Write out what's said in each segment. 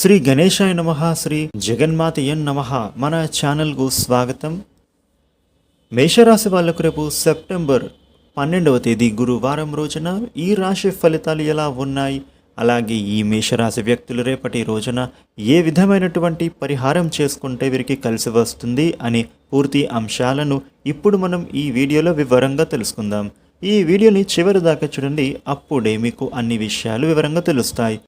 శ్రీ గణేశాయ నమ శ్రీ జగన్మాతయన్ నమ. మన ఛానల్కు స్వాగతం. మేషరాశి వాళ్ళకు రేపు సెప్టెంబర్ పన్నెండవ తేదీ గురువారం రోజున ఈ రాశి ఫలితాలు ఎలా ఉన్నాయి? అలాగే ఈ మేషరాశి వ్యక్తులు రేపటి రోజున ఏ విధమైనటువంటి పరిహారం చేసుకుంటే వీరికి కలిసి వస్తుంది అనే పూర్తి అంశాలను ఇప్పుడు మనం ఈ వీడియోలో వివరంగా తెలుసుకుందాం. ఈ వీడియోని చివరి దాకా చూడండి అప్పుడే మీకు అన్ని విషయాలు వివరంగా తెలుస్తాయి.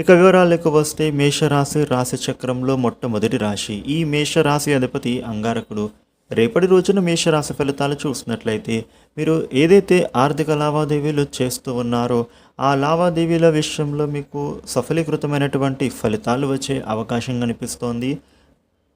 ఇక వివరాలకు వస్తే మేషరాశి రాశి చక్రంలో మొట్టమొదటి రాశి. ఈ మేషరాశి అధిపతి అంగారకుడు. రేపటి రోజున మేషరాశి ఫలితాలు చూసినట్లయితే మీరు ఏదైతే ఆర్థిక లావాదేవీలు చేస్తూ ఉన్నారో ఆ లావాదేవీల విషయంలో మీకు సఫలీకృతమైనటువంటి ఫలితాలు వచ్చే అవకాశం కనిపిస్తోంది.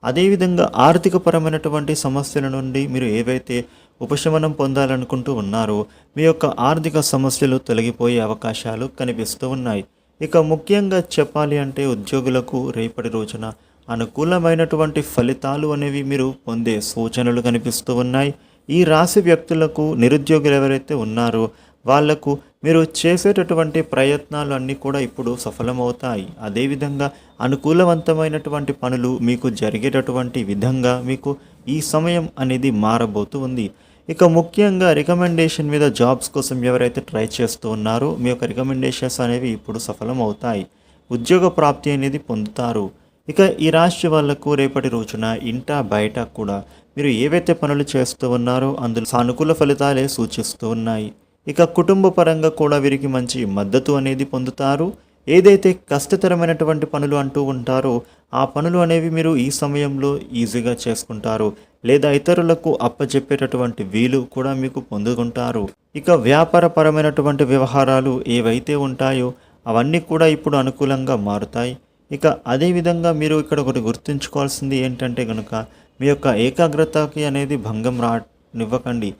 అదేవిధంగా ఆర్థికపరమైనటువంటి సమస్యల నుండి మీరు ఏవైతే ఉపశమనం పొందాలనుకుంటూ ఉన్నారో మీ యొక్క ఆర్థిక సమస్యలు తొలగిపోయే అవకాశాలు కనిపిస్తూ ఉన్నాయి. ఇక ముఖ్యంగా చెప్పాలి అంటే ఉద్యోగులకు రేపటి రోజున అనుకూలమైనటువంటి ఫలితాలు అనేవి మీరు పొందే సూచనలు కనిపిస్తూ ఉన్నాయి. ఈ రాశి వ్యక్తులకు నిరుద్యోగులు ఎవరైతే ఉన్నారో వాళ్ళకు మీరు చేసేటటువంటి ప్రయత్నాలు అన్నీ కూడా ఇప్పుడు సఫలమవుతాయి. అదేవిధంగా అనుకూలవంతమైనటువంటి పనులు మీకు జరిగేటటువంటి విధంగా మీకు ఈ సమయం అనేది మారబోతూ ఉంది. ఇక ముఖ్యంగా రికమెండేషన్ మీద జాబ్స్ కోసం ఎవరైతే ట్రై చేస్తూ ఉన్నారో మీ యొక్క రికమెండేషన్స్ అనేవి ఇప్పుడు సఫలం అవుతాయి ఉద్యోగ ప్రాప్తి అనేది పొందుతారు. ఇక ఈ రాశి వాళ్ళకు రేపటి రోజున ఇంట బయట కూడా మీరు ఏవైతే పనులు చేస్తూ ఉన్నారో అందులో సానుకూల ఫలితాలే సూచిస్తూ ఉన్నాయి. ఇక కుటుంబ పరంగా కూడా వీరికి మంచి మద్దతు అనేది పొందుతారు. ఏదైతే కష్టతరమైనటువంటి పనులు అంటూ ఉంటారో ఆ పనులు అనేవి మీరు ఈ సమయంలో ఈజీగా చేసుకుంటారు. లేదా ఇతరులకు అప్పచెప్పేటటువంటి వీలు కూడా మీకు పొందుకుంటారు. ఇక వ్యాపారపరమైనటువంటి వ్యవహారాలు ఏవైతే ఉంటాయో అవన్నీ కూడా ఇప్పుడు అనుకూలంగా మారుతాయి. ఇక అదేవిధంగా మీరు ఇక్కడ ఒకటి గుర్తుంచుకోవాల్సింది ఏంటంటే కనుక మీ యొక్క ఏకాగ్రతకి అనేది భంగం రానివ్వకండి.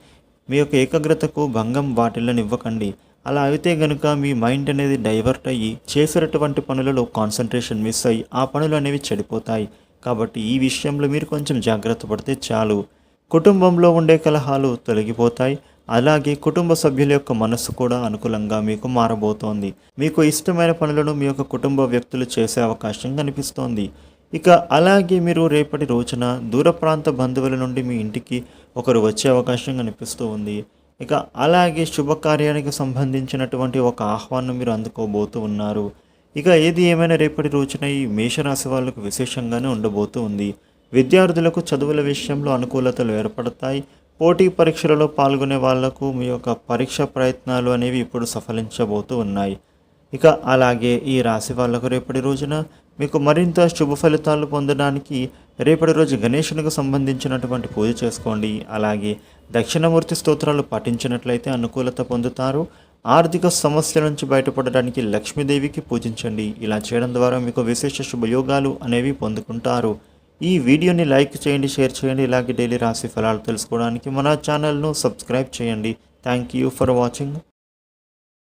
మీ యొక్క ఏకాగ్రతకు భంగం వాటిల్లనివ్వకండి. అలా అయితే కనుక మీ మైండ్ అనేది డైవర్ట్ అయ్యి చేసేటటువంటి పనులలో కాన్సన్ట్రేషన్ మిస్ అయ్యి ఆ పనులు అనేవి చెడిపోతాయి. కాబట్టి ఈ విషయంలో మీరు కొంచెం జాగ్రత్త పడితే చాలు. కుటుంబంలో ఉండే కలహాలు తొలగిపోతాయి. అలాగే కుటుంబ సభ్యుల యొక్క మనస్సు కూడా అనుకూలంగా మీకు మారబోతోంది. మీకు ఇష్టమైన పనులను మీ యొక్క కుటుంబ వ్యక్తులు చేసే అవకాశం కనిపిస్తోంది. ఇక అలాగే మీరు రేపటి రోజున దూర ప్రాంత బంధువుల నుండి మీ ఇంటికి ఒకరు వచ్చే అవకాశం కనిపిస్తూ ఉంది. ఇక అలాగే శుభకార్యానికి సంబంధించినటువంటి ఒక ఆహ్వానం మీరు అందుకోబోతూ ఉన్నారు. ఇక ఏది ఏమైనా రేపటి రోజున ఈ మేషరాశి వాళ్ళకు విశేషంగానే ఉండబోతూ ఉంది. విద్యార్థులకు చదువుల విషయంలో అనుకూలతలు ఏర్పడతాయి. పోటీ పరీక్షలలో పాల్గొనే వాళ్ళకు మీ యొక్క పరీక్ష ప్రయత్నాలు అనేవి ఇప్పుడు సఫలించబోతూ ఉన్నాయి. ఇక అలాగే ఈ రాశి వాళ్ళకు రేపటి రోజున మీకు మరింత శుభ ఫలితాలు పొందడానికి రేపటి రోజు గణేషునికి సంబంధించినటువంటి పూజ చేసుకోండి. అలాగే దక్షిణమూర్తి స్తోత్రాలు పఠించినట్లయితే అనుకూలత పొందుతారు. ఆర్థిక సమస్యల నుంచి బయటపడడానికి లక్ష్మీదేవికి పూజించండి. ఇలా చేయడం ద్వారా మీకు విశేష శుభయోగాలు అనేవి పొందుకుంటారు. ఈ వీడియోని లైక్ చేయండి షేర్ చేయండి. ఇలాగే డైలీ రాశి ఫలాలు తెలుసుకోవడానికి మన ఛానల్ను సబ్స్క్రైబ్ చేయండి. Thank you for watching.